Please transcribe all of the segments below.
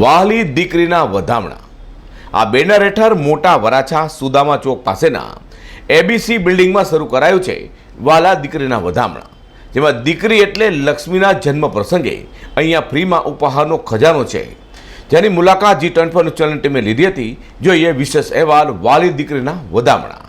વાલી દીકરીના વધામણા. આ બેનર હેઠળ મોટા વરાછા સુદામા ચોક પાસેના એબીસી બિલ્ડિંગમાં શરૂ કરાયું છે વાલા દીકરીના વધામણા. જેમાં દીકરી એટલે લક્ષ્મીના જન્મ પ્રસંગે અહીંયા ફ્રીમાં ઉપહારનો ખજાનો છે. જેની મુલાકાત જી ટ્વેન્ટી ફોર ચેનલ ટીમે લીધી હતી. જોઈએ વિશેષ અહેવાલ વાલી દીકરીના વધામણા.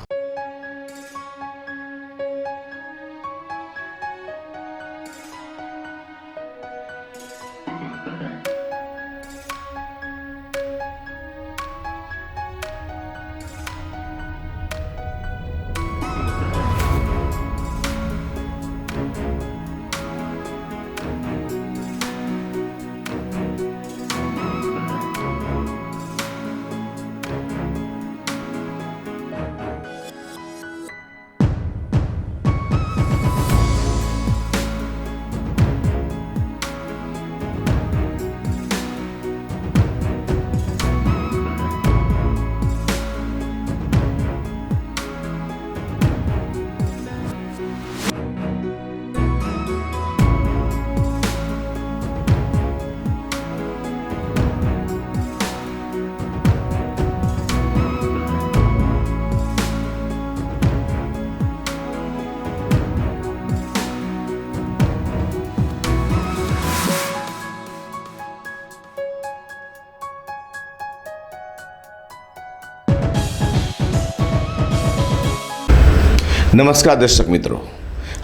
નમસ્કાર દર્શક મિત્રો.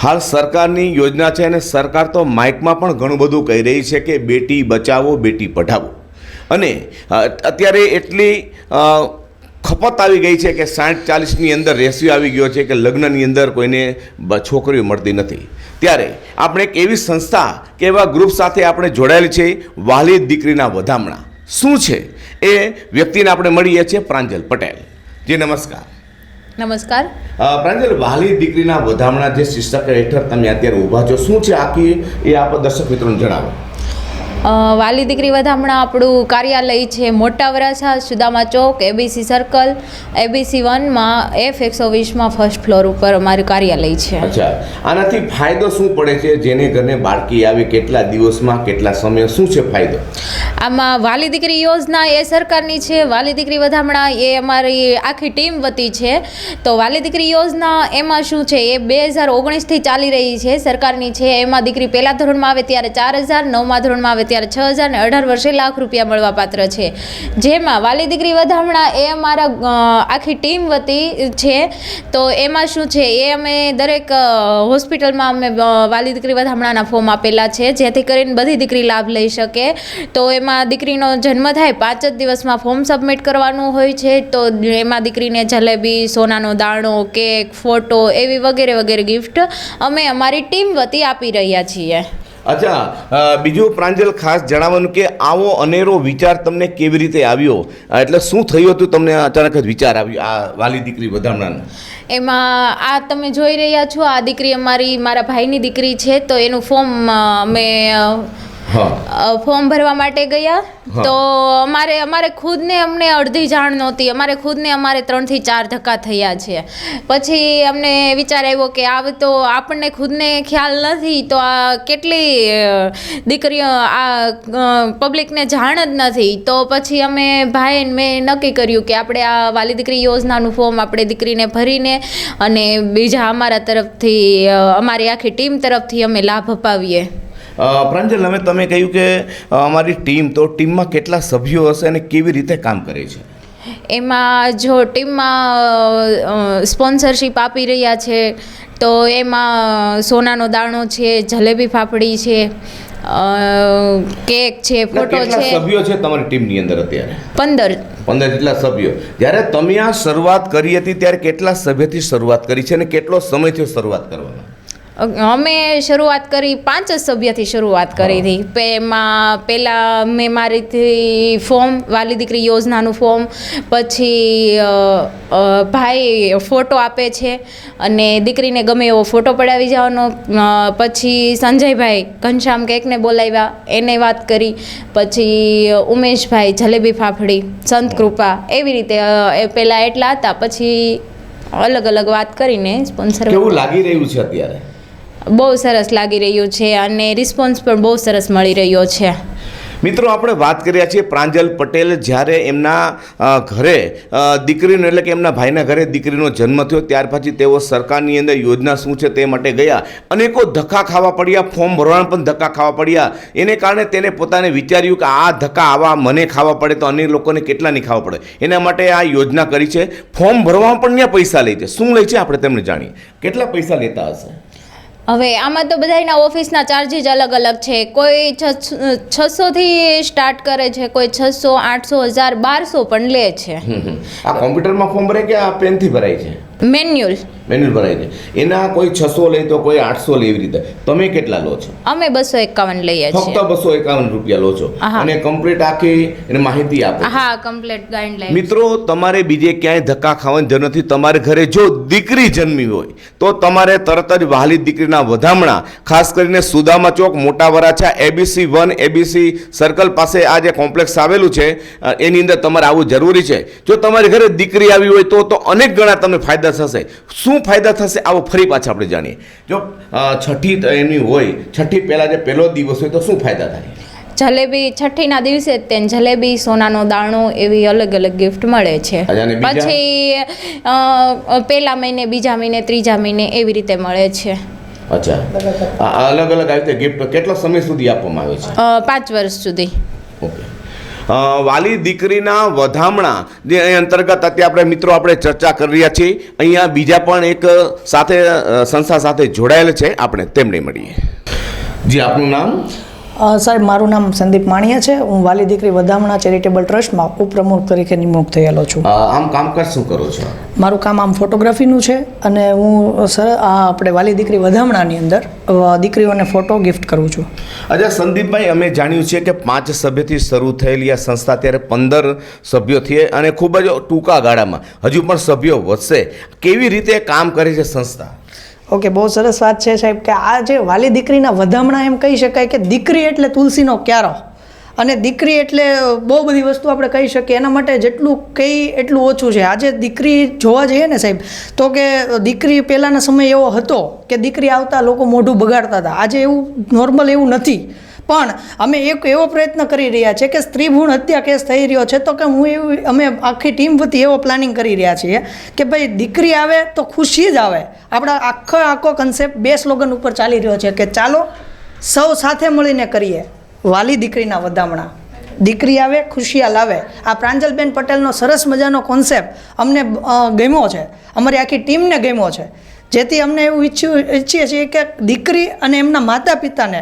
હાલ સરકારની યોજના છે અને સરકાર તો માઇકમાં પણ ઘણું બધું કહી રહી છે કે બેટી બચાવો, બેટી પઢાવો. અને અત્યારે એટલી ખપત આવી ગઈ છે કે સાઠ ચાલીસની અંદર રેશિયો આવી ગયો છે કે લગ્નની અંદર કોઈને છોકરીઓ મળતી નથી. ત્યારે આપણે એક એવી સંસ્થા કે એવા ગ્રુપ સાથે આપણે જોડાયેલ છે, વાલી દીકરીના વધામણા. શું છે? એ વ્યક્તિને આપણે મળીએ છીએ પ્રાંજલ પટેલ. જી, નમસ્કાર. નમસ્કાર. પ્રાંજલ, વાલી દીકરીના વધામણા જે શીર્ષક હેઠળ તમે અત્યારે ઊભા છો, શું છે આખી એ આપ દર્શક મિત્રોને જણાવો. વાલી દીકરી વધામણા આપણું કાર્યાલય છે Mota Varachha Sudama Chowk ABC circle ABC વનમાં એફ એકસો વીસમાં ફર્સ્ટ ફ્લોર ઉપર અમારું કાર્યાલય છે. અચ્છા આનાથી ફાયદો શું પડે છે? જેને ઘરને બાળકી આવે કેટલા દિવસમાં કેટલા સમય શું છે ફાયદો? આમાં વાલી દીકરી યોજના એ સરકારની છે વાલી દીકરી વધામણા એ અમારી આખી ટીમ વતી છે. તો વાલી દીકરી યોજના એમાં શું છે? એ બે હજાર ઓગણીસથી ચાલી રહી છે સરકારની છે. એમાં દીકરી પહેલા ધોરણમાં આવે ત્યારે ચાર હજાર નવમા ધોરણમાં આવે ત્યારે છ હજાર ને અઢાર વર્ષે લાખ રૂપિયા મળવા પાત્ર છે. જેમાં વાલી દીકરી વધામણા એ અમારા આખી ટીમ વતી છે. તો એમાં શું છે? એ અમે દરેક હોસ્પિટલમાં અમે વાલી દીકરી વધામણાના ફોર્મ આપેલા છે, જેથી કરીને બધી દીકરી લાભ લઈ શકે. તો એમાં દીકરીનો જન્મ થાય પાંચ જ દિવસમાં ફોર્મ સબમિટ કરવાનું હોય છે. તો એમાં દીકરીને જલેબી, સોનાનો દાણો, કેક, ફોટો એવી વગેરે વગેરે ગિફ્ટ અમે અમારી ટીમ વતી આપી રહ્યા છીએ. અચ્છા બીજું પ્રાંજલ ખાસ જણાવવાનું કે આવો અનેરો વિચાર તમને કેવી રીતે આવ્યો? એટલે શું થયું હતું તમને અચાનક જ વિચાર આવ્યો, આ વાલી દીકરી વધામણાનો? એમાં આ તમે જોઈ રહ્યા છો, આ દીકરી અમારી મારા ભાઈની દીકરી છે, તો એનું ફોર્મ અમે ફોર્મ ભરવા માટે ગયા. તો અમારે અમારે ખુદને અમને અડધી જાણ નહોતી. અમારે ખુદને અમારે ત્રણથી ચાર ધક્કા થયા છે. પછી અમને વિચાર આવ્યો કે આ તો આપણને ખુદને ખ્યાલ નથી તો આ કેટલી દીકરીઓ આ પબ્લિકને જાણ જ નથી. તો પછી અમે ભાઈ મેં નક્કી કર્યું કે આપણે આ વાલી દીકરી યોજનાનું ફોર્મ આપણે દીકરીને ભરીને અને બીજા અમારા તરફથી અમારી આખી ટીમ તરફથી અમે લાભ અપાવીએ. પ્રાંજલ હવે તમે કહ્યું કે અમારી ટીમ તો ટીમમાં કેટલા સભ્યો હશે અને કેવી રીતે કામ કરે છે? એમાં જો ટીમમાં સ્પોન્સરશિપ આપી રહ્યા છે તો એમાં સોનાનો દાણો છે જલેબી ફાફડી છે કેક છે ફોટો છે. સભ્યો છે તમારી ટીમની અંદર અત્યારે? પંદર. પંદર જેટલા સભ્યો. જ્યારે તમે આ શરૂઆત કરી હતી ત્યારે કેટલા સભ્યથી શરૂઆત કરી છે અને કેટલો સમય થયો શરૂઆત કરવાનો? અમે શરૂઆત કરી પાંચ જ સભ્યથી શરૂઆત કરી હતી એમાં પહેલાં મેં મારીથી ફોર્મ વાલી દીકરી યોજનાનું ફોર્મ પછી ભાઈ ફોટો આપે છે અને દીકરીને ગમે એવો ફોટો પડાવી જવાનો. પછી સંજયભાઈ ઘનશ્યામ કેકને બોલાવ્યા એને વાત કરી. પછી ઉમેશભાઈ જલેબી ફાફડી સંત કૃપા એવી રીતે એ પહેલાં એટલા હતા. પછી અલગ અલગ વાત કરીને સ્પોન્સર કેવું લાગી રહ્યું છે અત્યારે? બહુ સરસ લાગી રહ્યું છે અને રિસ્પોન્સ પણ બહુ સરસ મળી રહ્યો છે. મિત્રો, આપણે વાત કર્યા છીએ પ્રાંજલ પટેલ જ્યારે એમના ઘરે દીકરીનો એટલે કે એમના ભાઈના ઘરે દીકરીનો જન્મ થયો, ત્યાર પછી તેઓ સરકારની અંદર યોજના શું છે તે માટે ગયા. અનેકો ધક્કા ખાવા પડ્યા, ફોર્મ ભરવાના પણ ધક્કા ખાવા પડ્યા. એને કારણે તેને પોતાને વિચાર્યું કે આ ધક્કા આવા મને ખાવા પડે તો અન્ય લોકોને કેટલા નહીં ખાવા પડે. એના માટે આ યોજના કરી છે. ફોર્મ ભરવામાં પણ ત્યાં પૈસા લે છે. શું લે છે આપણે તેમને જાણીએ. કેટલા પૈસા લેતા હશે? હવે આમાં તો બધાના ઓફિસના ચાર્જીસ અલગ અલગ છે. કોઈ છસોથી સ્ટાર્ટ કરે છે કોઈ છસો આઠસો હજાર બારસો પણ લે છે. આ કોમ્પ્યુટરમાં ફોર્મ ભરે કે આ પેનથી ભરાય છે? મેન્યુઅલ મેન્યુઅલ છે એના કોઈ છસો લે તો કોઈ આઠસો લે એવી રીતે. તમે કેટલા લો છો? અમે બસો એકાવન લઈએ ફક્ત બસો એકાવન રૂપિયા લો છો. અને કમ્પ્લીટ આખી એને માહિતી આપો. હા કમ્પ્લીટ ગાઈડલાઈન મિત્રો તમારે બીજે ક્યાંય ધક્કા ખાવાની જરૂર નથી. તમારે ઘરે જો દીકરી જન્મી હોય તો તમારે તરત જ વહાલી દીકરીના વધામણા ખાસ કરીને Sudama Chowk Mota Varachha ABC one ABC circle પાસે આ જે કોમ્પ્લેક્સ આવેલું છે એની અંદર તમારે આવવું જરૂરી છે. જો તમારી ઘરે દીકરી આવી હોય તો તો અનેક ગણા તમને ફાયદા થશે. શું ફાયદા થશે આવો ફરી પાછા આપણે જાણીએ. જો છઠ્ઠી એની હોય છઠ્ઠી પહેલાં જે પહેલો દિવસ હોય તો શું ફાયદા થાય? જલેબી છઠ્ઠીના દિવસે તેને જલેબી સોનાનો દાણો એવી અલગ અલગ ગિફ્ટ મળે છે? પછી પહેલા મહિને બીજા મહિને ત્રીજા મહિને એવી રીતે મળે છે. અચ્છા. અલગ અલગ આવી રીતે ગિફ્ટ કેટલો સમય સુધી આપવામાં આવે છે? પાંચ વર્ષ સુધી. ઓકે. વાલી દીકરીના વધામણા, જે અંતર્ગત અત્યારે આપણે મિત્રો આપણે ચર્ચા કરી રહ્યા છીએ, અહીંયા બીજા પણ એક સાથે સંસ્થા સાથે જોડાયેલ છે. આપણે તેમને મળીએ. જી, આપનું નામ? સાહેબ મારું નામ સંદીપ માણિયા છે. હું વાલી દીકરી વધામણા ચેરિટેબલ ટ્રસ્ટમાં ઉપપ્રમુખ તરીકે નિમણૂક થયેલો છું. આમ કામકાજ શું કરો છો? મારું કામ આમ ફોટોગ્રાફીનું છે અને હું સર આ આપણે વાલી દીકરી વધામણાની અંદર દીકરીઓને ફોટો ગિફ્ટ કરું છું. અચ્છા સંદીપભાઈ અમે જાણ્યું છે કે પાંચ સભ્યથી શરૂ થયેલી આ સંસ્થા ત્યારે પંદર સભ્યો થયે અને ખૂબ જ ટૂંકા ગાળામાં. હજુ પણ સભ્યો વધશે. કેવી રીતે કામ કરે છે સંસ્થા? ઓકે, બહુ સરસ વાત છે સાહેબ કે આ જે વાલી દીકરીના વધામણા એમ કહી શકાય કે દીકરી એટલે તુલસીનો ક્યારો. અને દીકરી એટલે બહુ બધી વસ્તુ આપણે કહી શકીએ. એના માટે જેટલું કહી એટલું ઓછું છે. આજે દીકરી જોવા જઈએ ને સાહેબ, તો કે દીકરી પહેલાંના સમય એવો હતો કે દીકરી આવતા લોકો મોઢું બગાડતા હતા. આજે એવું નોર્મલ એવું નથી. પણ અમે એક એવો પ્રયત્ન કરી રહ્યા છે કે સ્ત્રી ભૂણ હત્યા કેસ થઈ રહ્યો છે, તો કે હું એવું, અમે આખી ટીમ વતી એવો પ્લાનિંગ કરી રહ્યા છીએ કે ભાઈ દીકરી આવે તો ખુશી જ આવે. આપણા આખો આખો કન્સેપ્ટ બે સ્લોગન ઉપર ચાલી રહ્યો છે કે ચાલો સૌ સાથે મળીને કરીએ. વાલી દીકરીના વધામણા. દીકરી આવે ખુશિયાલ આવે આ પ્રાંજલબેન પટેલનો સરસ મજાનો કોન્સેપ્ટ અમને ગમ્યો છે. અમારી આખી ટીમને ગમ્યો છે. જેથી અમને એવું ઈચ્છ્યું, ઈચ્છીએ છીએ કે દીકરી અને એમના માતા પિતાને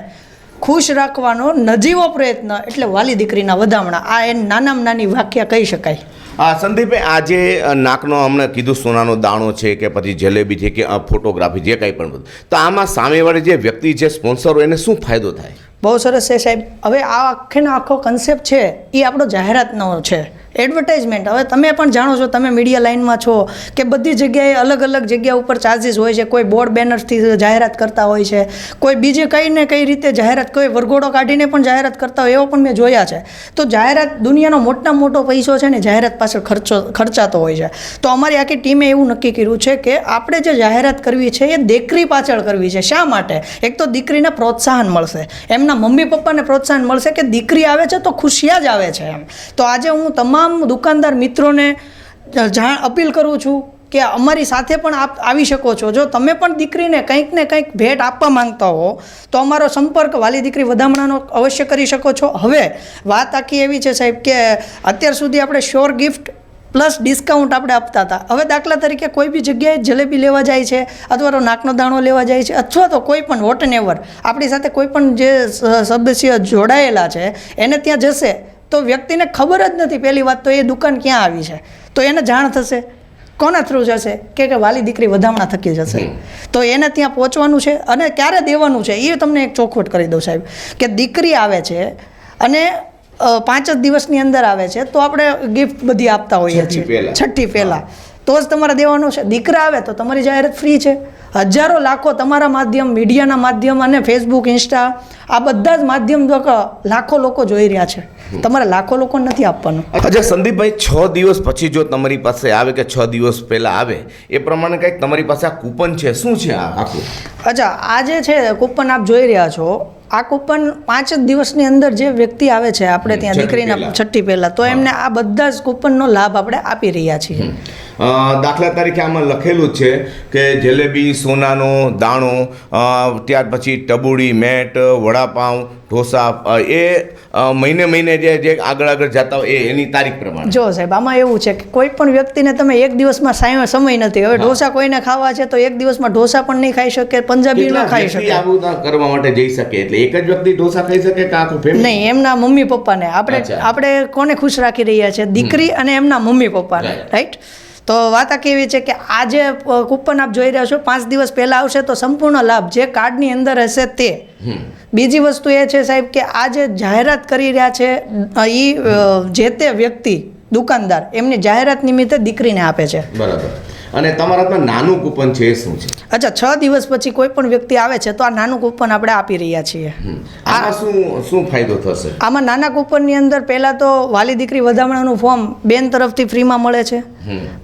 ખુશ રાખવાનો નજીવો પ્રયત્ન એટલે વાલી દીકરીના વધામણા. આ એ નાનામાં નાની વાક્ય કહી શકાય. આ સંદીપે આજે નાકનો હમણાં કીધું સોનાનો દાણો છે કે પછી જલેબી છે કે ફોટોગ્રાફી જે કંઈ પણ બધું. તો આમાં સામેવાળી જે વ્યક્તિ છે સ્પોન્સર હોય એને શું ફાયદો થાય? બહુ સરસ છે સાહેબ. હવે આ આખેનો આખો કન્સેપ્ટ છે એ આપણો જાહેરાતનો છે. એડવર્ટાઇઝમેન્ટ હવે તમે પણ જાણો છો, તમે મીડિયા લાઇનમાં છો કે બધી જગ્યાએ અલગ અલગ જગ્યા ઉપર ચાર્જીસ હોય છે, કોઈ બોર્ડ બેનર્સથી જાહેરાત કરતા હોય છે, કોઈ બીજે કઈ ને કઈ રીતે જાહેરાત, કોઈ વરઘોડો કાઢીને પણ જાહેરાત કરતા હોય એવો પણ મેં જોયા છે. તો જાહેરાત દુનિયાનો મોટા મોટો પૈસો છે ને જાહેરાત પાછળ ખર્ચો, ખર્ચાતો હોય છે. તો અમારી આખી ટીમે એવું નક્કી કર્યું છે કે આપણે જે જાહેરાત કરવી છે એ દીકરી પાછળ કરવી છે. શા માટે? એક તો દીકરીને પ્રોત્સાહન મળશે. એમના મમ્મી પપ્પાને પ્રોત્સાહન મળશે કે દીકરી આવે છે તો ખુશિયા જ આવે છે એમ. તો આજે હું તમામ દુકાનદાર મિત્રોને જાણ અપીલ કરું છું કે અમારી સાથે પણ આપ આવી શકો છો. જો તમે પણ દીકરીને કંઈક ને કંઈક ભેટ આપવા માંગતા હો, તો અમારો સંપર્ક વાલી દીકરી વધામણાનો અવશ્ય કરી શકો છો. હવે વાત આખી એવી છે સાહેબ કે અત્યાર સુધી આપણે શ્યોર ગિફ્ટ પ્લસ ડિસ્કાઉન્ટ આપણે આપતા હતા. હવે દાખલા તરીકે કોઈ બી જગ્યાએ જલેબી લેવા જાય છે અથવા તો નાકનો દાણો લેવા જાય છે અથવા તો કોઈ પણ વોટ નેવર આપણી સાથે કોઈ પણ જે સદસ્ય જોડાયેલા છે, એને ત્યાં જશે. તો વ્યક્તિને ખબર જ નથી. પહેલી વાત તો એ દુકાન ક્યાં આવી છે? તો એને જાણ થશે. કોના થ્રુ જશે? કે કે વાલી દીકરી વધામણા થકી જશે. તો એને ત્યાં પહોંચવાનું છે અને ક્યારે દેવાનું છે? એ તમને એક ચોખવટ કરી દઉં સાહેબ. કે દીકરી આવે છે અને પાંચ જ દિવસની અંદર આવે છે તો આપણે ગિફ્ટ બધી આપતા હોઈએ છીએ. છઠ્ઠી પહેલાં. તો જ તમારે દેવાનું છે. દીકરા આવે તો તમારી જાહેરાત ફ્રી છે. હજારો લાખો તમારા માધ્યમ મીડિયાના માધ્યમ અને ફેસબુક ઇન્સ્ટા આ બધા જ માધ્યમ દ્વારા લાખો લોકો જોઈ રહ્યા છે. તમારે લાખો લોકો નથી આપવાનું. અચ્છા સંદીપભાઈ છ દિવસ પછી જો તમારી પાસે આવે કે છ દિવસ પહેલાં આવે એ પ્રમાણે કંઈક તમારી પાસે આ કૂપન છે? શું છે આ આખું? અચ્છા આ જે છે કૂપન આપ જોઈ રહ્યા છો આ કૂપન પાંચ જ દિવસની અંદર જે વ્યક્તિ આવે છે આપણે ત્યાં દીકરીના છઠ્ઠી પહેલાં. તો એમને આ બધા જ કૂપનનો લાભ આપણે આપી રહ્યા છીએ. દાખલા તરીકે આમાં લખેલું છે કે જલેબી સોનાનો દાણો ત્યાર પછી ટબુડી મેટ વડાપાઉં ઢોસા એ મહિને મહિને જે જે આગળ આગળ જતા હોય એ એની તારીખ પ્રમાણે. જો સાહેબ આમાં એવું છે કે કોઈ પણ વ્યક્તિને તમે એક દિવસમાં સાય- સમય નથી. હવે ઢોસા કોઈને ખાવા છે તો એક દિવસમાં ઢોસા પણ નહીં ખાઈ શકે પંજાબી ન ખાઈ શકે. આવું કરવા માટે જઈ શકે એટલે એક જ વ્યક્તિ ઢોસા ખાઈ શકે કે આખું ફેમિલી નહીં એમના મમ્મી પપ્પાને. આપણે આપણે કોને ખુશ રાખી રહ્યા છે? દીકરી અને એમના મમ્મી પપ્પાને રાઈટ તો વાત આ કેવી છે કે આ જે કૂપન આપ જોઈ રહ્યા છો પાંચ દિવસ પહેલાં આવશે તો સંપૂર્ણ લાભ જે કાર્ડની અંદર હશે તે. બીજી વસ્તુ એ છે સાહેબ કે આ જે જાહેરાત કરી રહ્યા છે એ જે તે વ્યક્તિ દુકાનદાર એમની જાહેરાત નિમિત્તે દીકરીને આપે છે. બરાબર. અને તમારા હાથમાં નાનું કૂપન છે એ શું છે? અચ્છા છ દિવસ પછી કોઈ પણ વ્યક્તિ આવે છે તો આ નાનું કૂપન આપણે આપી રહ્યા છીએ. આમાં શું શું ફાયદો થશે? આમાં નાના કૂપનની અંદર પહેલાં તો વાલી દીકરી વધામણાનું ફોર્મ બેન તરફથી ફ્રીમાં મળે છે.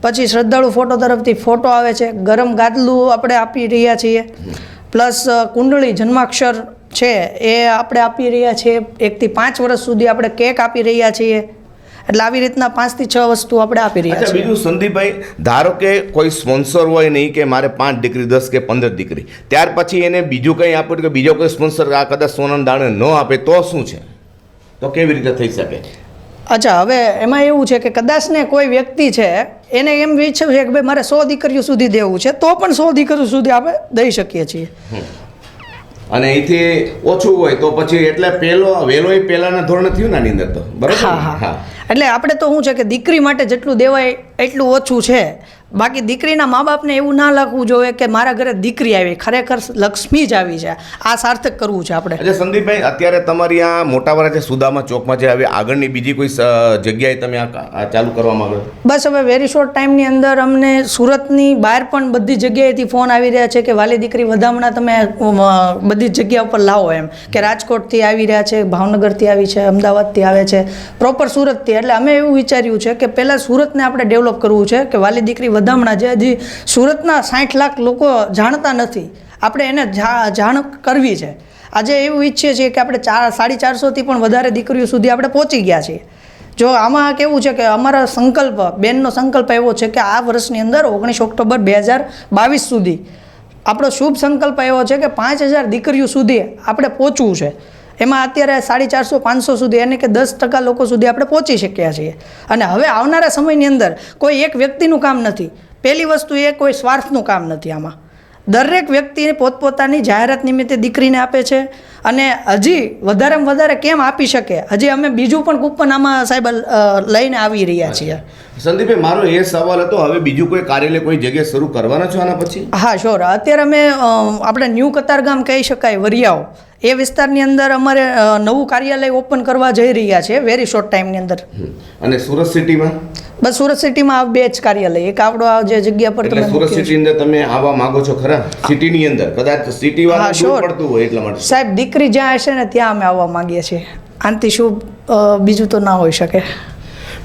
પછી શ્રદ્ધાળુ ફોટો તરફથી ફોટો આવે છે. ગરમ ગાદલું આપણે આપી રહ્યા છીએ. પ્લસ કુંડળી જન્માક્ષર છે એ આપણે આપી રહ્યા છીએ. એકથી પાંચ વર્ષ સુધી આપણે કેક આપી રહ્યા છીએ. એટલે આવી રીતના પાંચથી છ વસ્તુ આપણે આપી રહ્યા છીએ. બીજું સંદીપભાઈ ધારો કે કોઈ સ્પોન્સર હોય નહીં કે મારે પાંચ દીકરી દસ કે પંદર દીકરી ત્યાર પછી એને બીજું કંઈ આપ્યું કે બીજો કોઈ સ્પોન્સર આ કદાચ સોનાના દાણે ન આપે તો શું છે? તો કેવી રીતે થઈ શકે? અચ્છા હવે એમાં એવું છે કે કદાચ ને કોઈ વ્યક્તિ છે એને એમ ઈચ્છ્યું છે કે ભાઈ મારે સો દીકરીઓ સુધી દેવું છે તો પણ સો દીકરીઓ સુધી આપણે દઈ શકીએ છીએ. અને અહીંથી ઓછું હોય તો પછી એટલે પહેલો વહેલો પહેલાના ધોરણ થયું ને આની અંદર તો. બરાબર હા હા. એટલે આપણે તો શું છે કે દીકરી માટે જેટલું દેવાય એટલું ઓછું છે. બાકી દીકરીના મા બાપને એવું ના લખવું જોઈએ કે મારા ઘરે દીકરી આવી ખરેખર લક્ષ્મી જ આવી છે. આ સાર્થક કરવું છે આપણે. એટલે સંદીપભાઈ અત્યારે તમારી આ મોટાવાળા જે સુદામા ચોકમાં જે હવે આગળની બીજી કોઈ જગ્યાએ તમે આ ચાલુ કરવા માંગો બસ હવે વેરી શોર્ટ ટાઈમની અંદર અમને સુરતની બહાર પણ બધી જગ્યાએથી ફોન આવી રહ્યા છે કે વાલી દીકરી વધામણા તમે બધી જ જગ્યા ઉપર લાવો એમ. કે રાજકોટથી આવી રહ્યા છે ભાવનગરથી આવી છે અમદાવાદથી આવે છે પ્રોપર સુરતથી. એટલે અમે એવું વિચાર્યું છે કે પહેલાં સુરતને આપણે ડેવલપ કરવું છે કે વાલી દીકરી વધામણા જે હજી સુરતના સાઠ લાખ લોકો જાણતા નથી. આપણે એને જાણ કરવી છે. આજે એવું ઈચ્છીએ છીએ કે આપણે ચાર, સાડી ચારસોથી પણ વધારે દીકરીઓ સુધી આપણે પહોંચી ગયા છીએ. જો આમાં કેવું છે કે અમારા સંકલ્પ, બેનનો સંકલ્પ એવો છે કે આ વર્ષની અંદર ઓગણીસ ઓક્ટોબર બે હજાર બાવીસ સુધી. આપણો શુભ સંકલ્પ એવો છે કે પાંચ હજાર દીકરીઓ સુધી આપણે પહોંચવું છે. એમાં અત્યારે સાડી ચારસો પાંચસો સુધી એને કે દસ ટકા લોકો સુધી આપણે પહોંચી શક્યા છીએ. અને હવે આવનારા સમયની અંદર કોઈ એક વ્યક્તિનું કામ નથી. પહેલી વસ્તુ એ કોઈ સ્વાર્થનું કામ નથી આમાં. દરેક વ્યક્તિ પોતપોતાની જાહેરાત નિમિત્તે દીકરીને આપે છે અને હજી વધારેમાં વધારે કેમ આપી શકે? હજી અમે બીજું પણ કૂપન આમાં સાહેબ લઈને આવી રહ્યા છીએ. સંદીપભાઈ મારો એ સવાલ હતો હવે બીજું કોઈ કાર્યાલય કોઈ જગ્યાએ શરૂ કરવાના છો આના પછી? હા શ્યોર અત્યારે અમે આપણે ન્યૂ કતારગામ કહી શકાય વરિયાઓ એ વિસ્તારની અંદર અમારે નવું કાર્યાલય ઓપન કરવા જઈ રહ્યા છે વેરી શોર્ટ ટાઈમની અંદર. અને સુરત સિટીમાં? બસ સુરત સિટીમાં આ બે જ કાર્યાલય એક આપણો આ જે જગ્યા પર તમે સુરત સિટી અંદર તમે આવવા માંગો છો ખરા? સિટીની અંદર. કદાચ સિટી વાળા પડતું હોય એટલા માટે. સાહેબ દીકરી જ્યાં હશે ને ત્યાં અમે આવવા માંગીએ છીએ. આનાથી શું બીજું તો ના હોઈ શકે.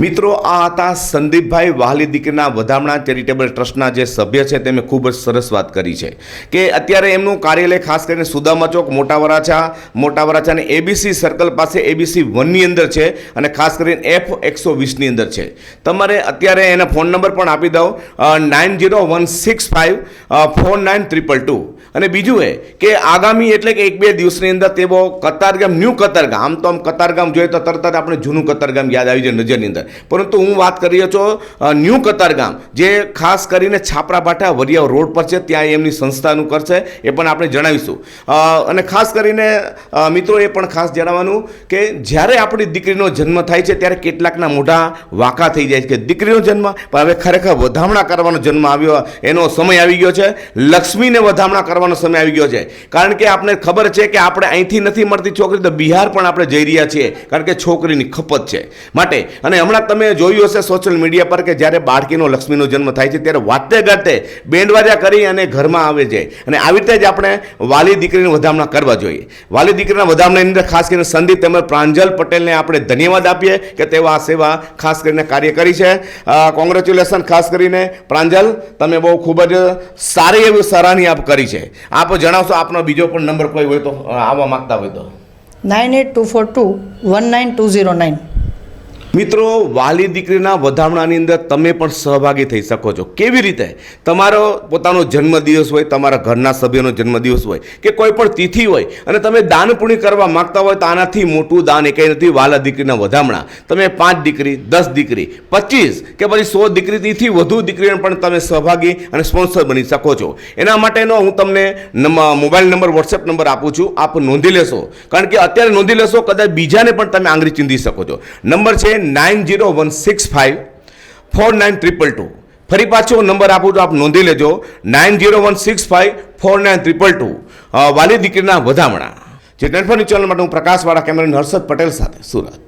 મિત્રો, આ હતા સંદીપભાઈ વાહલી દીકરીના વધામણા ચેરિટેબલ ટ્રસ્ટના જે સભ્ય છે તેમણે ખૂબ જ સરસ વાત કરી છે કે અત્યારે એમનું કાર્યાલય ખાસ કરીને સુદામા ચોક મોટા વરાછા મોટા વરાછા અને એબીસી સર્કલ પાસે એબીસી વનની અંદર છે અને ખાસ કરીને એફ એકસો વીસની અંદર છે. તમારે અત્યારે એના ફોન નંબર પણ આપી દઉં nine zero one six five four nine triple two. અને બીજું એ કે આગામી એટલે કે એક બે દિવસની અંદર તેઓ કતારગામ, ન્યૂ કતારગામ, આમ તો આમ કતારગામ જોઈએ તો તરત જ આપણે જૂનું કતારગામ યાદ આવી જાય નજરની અંદર. પરંતુ હું વાત કરી રહ્યો છું ન્યૂ કતારગામ જે ખાસ કરીને છાપરા ભાટા વરિયાવ રોડ પર છે, ત્યાં એમની સંસ્થાનું કરશે એ પણ આપણે જણાવીશું. અને ખાસ કરીને મિત્રો એ પણ ખાસ જણાવવાનું કે જ્યારે આપણી દીકરીનો જન્મ થાય છે, ત્યારે કેટલાકના મોઢા વાંકા થઈ જાય છે કે દીકરીનો જન્મ, પણ હવે ખરેખર વધામણા કરવાનો જન્મ આવ્યો, એનો સમય આવી ગયો છે, લક્ષ્મીને વધામણા કરવાનો સમય આવી ગયો છે. કારણ કે આપણે ખબર છે કે આપણે અહીંથી નથી મળતી છોકરી, તો બિહાર પણ આપણે જઈ રહ્યા છીએ, કારણ કે છોકરીની ખપત છે. માટે, અને હમણાં હમણાં તમે જોયું હશે સોશિયલ મીડિયા પર કે જ્યારે બાળકીનો લક્ષ્મીનો જન્મ થાય છે, ત્યારે વાતે ગાતે બેન્ડવાજા કરી અને ઘરમાં આવે છે. અને આવી રીતે જ આપણે વાલી દીકરીની વધામણા કરવા જોઈએ. વાલી દીકરીના વધામણાની અંદર ખાસ કરીને સંદીપ તેમજ પ્રાંજલ પટેલને આપણે ધન્યવાદ આપીએ કે તેઓ આ સેવા ખાસ કરીને કાર્ય કરી છે. કોંગ્રેચ્યુલેશન ખાસ કરીને પ્રાંજલ, તમે બહુ ખૂબ જ સારી એવી સરાહની આપ કરી છે. આપ જણાવશો આપનો બીજો પણ નંબર કોઈ હોય તો આવવા માંગતા હોય તો. Nine eight two four two one nine two zero nine મિત્રો, વાલી દીકરીના વધામણાની અંદર તમે પણ સહભાગી થઈ શકો છો. કેવી રીતે? તમારો પોતાનો જન્મદિવસ હોય, તમારા ઘરના સભ્યનો જન્મદિવસ હોય, કે કોઈ પણ તિથિ હોય, અને તમે દાન પુણ્ય કરવા માંગતા હોય, તો આનાથી મોટું દાન એ નથી. વાલા દીકરીના વધામણા. તમે પાંચ દીકરી, દસ દીકરી, પચીસ, કે પછી સો દીકરીથી વધુ દીકરીને પણ તમે સહભાગી અને સ્પોન્સર બની શકો છો. એના માટેનો હું તમને મોબાઈલ નંબર, વોટ્સએપ નંબર આપું છું. આપ નોંધી લેશો. કારણ કે અત્યારે નોંધી લેશો, કદાચ બીજાને પણ તમે આંગળી ચીંધી શકો છો. નંબર છે nine zero one six five four nine triple two ફરી પાછો નંબર આપું તો આપ નોંધી લેજો nine zero one six five four nine triple two વાલી દીકરીના વધામણા જે ટેન્ફોની ચેનલ માટે હું પ્રકાશવાળા કેમેરા હર્ષદ પટેલ સાથે સુરત